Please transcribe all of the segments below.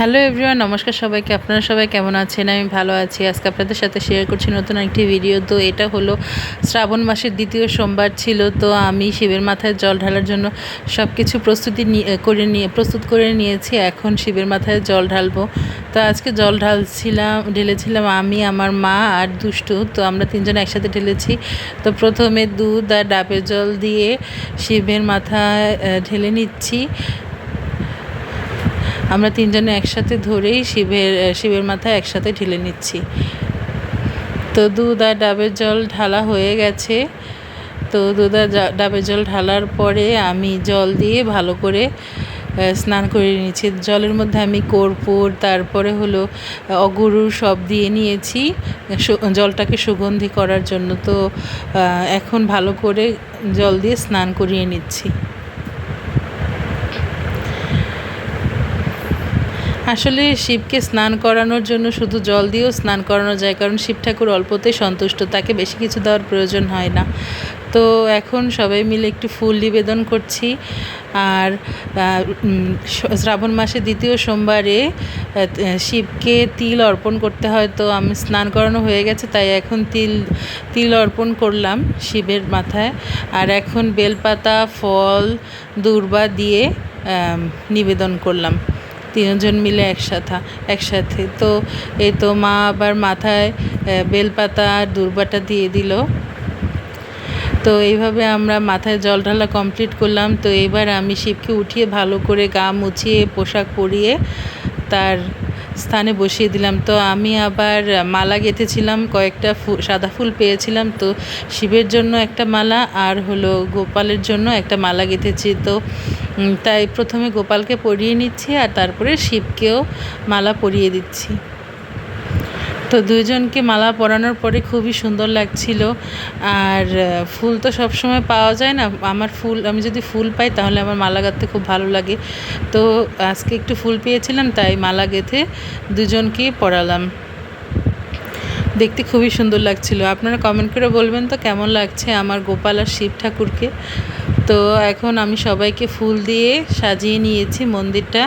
Hello everyone নমস্কার সবাইকে। আপনারা সবাই কেমন আছেন? আমি ভালো আছি। আজকে আপনাদের সাথে শেয়ার করছি নতুন একটি ভিডিও তো এটা হলো শ্রাবণ মাসের দ্বিতীয় সোমবার ছিল। তো আমি শিবের মাথায় জল ঢালার জন্য সব কিছু প্রস্তুতি করে নিয়ে প্রস্তুত করে নিয়েছি। এখন শিবের মাথায় জল ঢালবো। তো আজকে জল ঢালছিলাম ঢেলেছিলাম আমি, আমার মা আর দুষ্টু। তো আমরা তিনজন একসাথে ঢেলেছি। তো প্রথমে দুধ আর ডাবের জল দিয়ে শিবের মাথায় ঢেলে নিচ্ছি। আমরা তিনজনে একসাথে ধরেই শিবের শিবের মাথায় একসাথে ঢেলে নিচ্ছি। তো দুধ আর ডাবের জল ঢালা হয়ে গেছে। তো দুধ আর ডাবের জল ঢালার পরে আমি জল দিয়ে ভালো করে স্নান করে নিয়েছি। জলের মধ্যে আমি কর্পূর, তারপরে হলো অগুরু সব দিয়ে নিয়েছি জলটাকে সুগন্ধি করার জন্য। তো এখন ভালো করে জল দিয়ে স্নান করিয়ে নিচ্ছি। আসলে শিবকে স্নান করানোর জন্য শুধু জল দিয়েও স্নান করানো যায়, কারণ শিব ঠাকুর অল্পতেই সন্তুষ্ট, তাকে বেশি কিছু দেওয়ার প্রয়োজন হয় না। তো এখন সবাই মিলে একটু ফুল নিবেদন করছি। আর শ্রাবণ মাসে দ্বিতীয় সোমবারে শিবকে তিল অর্পণ করতে হয়। তো আমি স্নান করানো হয়ে গেছে, তাই এখন তিল তিল অর্পণ করলাম শিবের মাথায়। আর এখন বেলপাতা, ফল, দূর্বা দিয়ে নিবেদন করলাম। তিনজন মিলে একসাথে একসাথে। তো এই তো মা আবার মাথায় বেলপাতা আর দুর্বাটা দিয়ে দিল। তো এইভাবে আমরা মাথায় জল ঢালা কমপ্লিট করলাম। তো এবার আমি শিবকে উঠিয়ে ভালো করে গা মুছিয়ে পোশাক পরিয়ে তার স্থানে বসিয়ে দিলাম। তো আমি আবার মালা গেঁথেছিলাম, কয়েকটা ফু- সাদা ফুল পেয়েছিলাম। তো শিবের জন্য একটা মালা আর হলো গোপালের জন্য একটা মালা গেঁথেছি। তো তাই প্রথমে গোপালকে পরিয়ে নিচ্ছি আর তারপরে শিবকেও মালা পরিয়ে দিচ্ছি। তো দুইজনকে মালা পরানোর পরে খুবই সুন্দর লাগছিল। আর ফুল তো সব সময় পাওয়া যায় না। আমার ফুল, আমি যদি ফুল পাই তাহলে আমার মালা গাঁথতে খুব ভালো লাগে। তো আজকে একটু ফুল পেয়েছিলাম, তাই মালা গেঁথে দুজনকেই পরালাম। দেখতে খুবই সুন্দর লাগছিল। আপনারা কমেন্ট করে বলবেন তো কেমন লাগছে আমার গোপাল আর শিব ঠাকুরকে? তো এখন আমি সবাইকে ফুল দিয়ে সাজিয়ে নিয়েছি মন্দিরটা।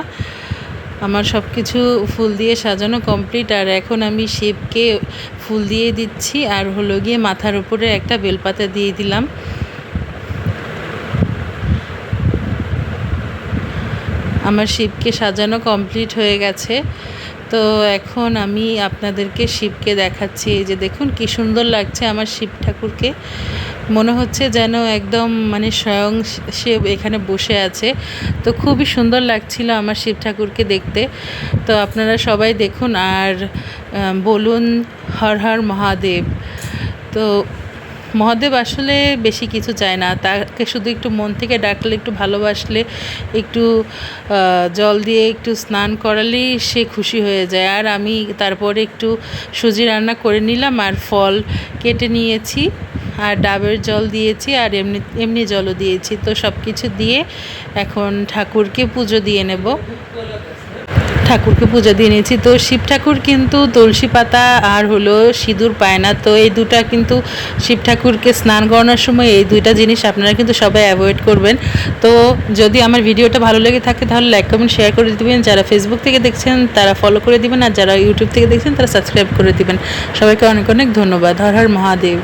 আমার সব কিছু ফুল দিয়ে সাজানো কমপ্লিট, আর এখন আমি শিবকে ফুল দিয়ে দিচ্ছি, আর হলো গিয়ে মাথার উপরে একটা বেলপাতা দিয়ে দিলাম। আমার শিবকে সাজানো কমপ্লিট হয়ে গেছে। তো এখন আমি আপনাদেরকে শিবকে দেখাচ্ছি, এই যে দেখুন কি সুন্দর লাগছে আমার শিব ঠাকুরকে। মনে হচ্ছে যেন একদম মানে স্বয়ং সে এখানে বসে আছে। তো খুবই সুন্দর লাগছিল আমার শিব ঠাকুরকে দেখতে। তো আপনারা সবাই দেখুন আর বলুন হর হর মহাদেব। তো মহাদেব আসলে বেশি কিছু চায় না। তাকে শুধু একটু মন থেকে ডাকলে, একটু ভালোবাসলে, একটু জল দিয়ে একটু স্নান করালেই সে খুশি হয়ে যায়। আর আমি তারপরে একটু সুজি রান্না করে নিলাম আর ফল কেটে নিয়েছি। আর ডাবের জল দিয়েছি আর এমনি এমনি জলও দিয়েছি। তো সব কিছু দিয়ে এখন ঠাকুরকে পুজো দিয়ে নেব। ঠাকুরকে পুজো দিয়ে নিয়েছি। তো শিব ঠাকুর কিন্তু তুলসী পাতা আর হলো সিঁদুর পায় না। তো এই দুটা কিন্তু শিব ঠাকুরকে স্নান করানোর সময় এই দুইটা জিনিস আপনারা কিন্তু সবাই অ্যাভয়েড করবেন। তো যদি আমার ভিডিওটা ভালো লেগে থাকে তাহলে লাইক কমেন্ট শেয়ার করে দিবেন। যারা ফেসবুক থেকে দেখছেন তারা ফলো করে দিবেন। আর যারা ইউটিউব থেকে দেখছেন তারা সাবস্ক্রাইব করে দিবেন। সবাইকে অনেক অনেক ধন্যবাদ। হর হর মহাদেব।